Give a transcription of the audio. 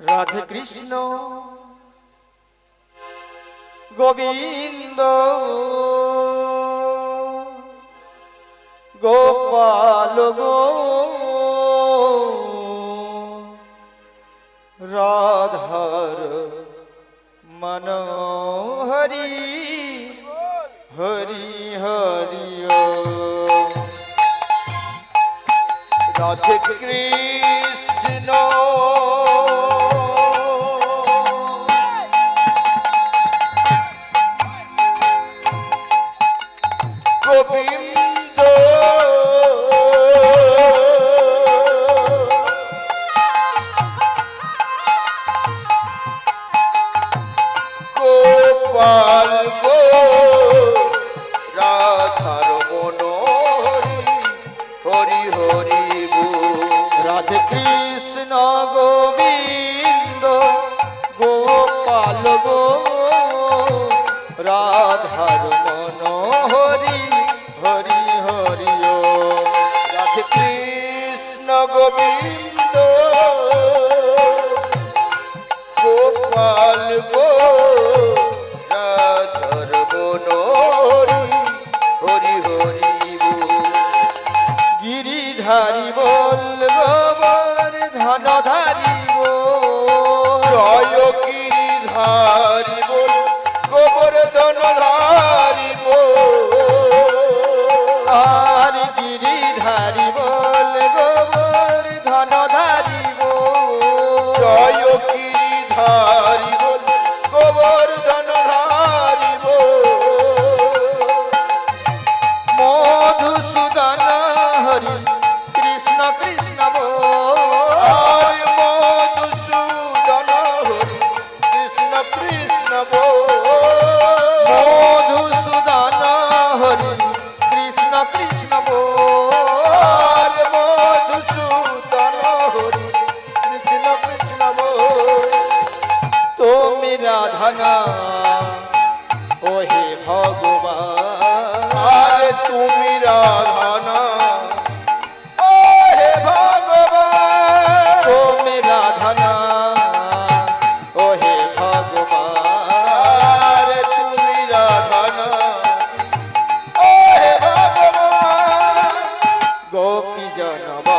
রাধে কৃষ্ণ। গোবিন্দ। গোপাল গো। রাধার মনোহরি। হরি হরি রাধে কৃষ্ণ। গোবিন্দ গোপাল গো রাধার মনোহরি হরি হরি রাধে কৃষ্ণ গোবিন্দ গোবিন্দ গোপাল গো রাধর বনরি হরি হরি বল। গিরিধারি বল গোবর ধনধারি জয় গিরিধারি গিরিধারি রাধনা ওহে ভগবান। আরে তুমি রাধানা। ও হে ভগবান। তুমি রাধনা। ওহে ভগবান। আরে তুমি রাধানা। ও হে ভগবান গোপী জন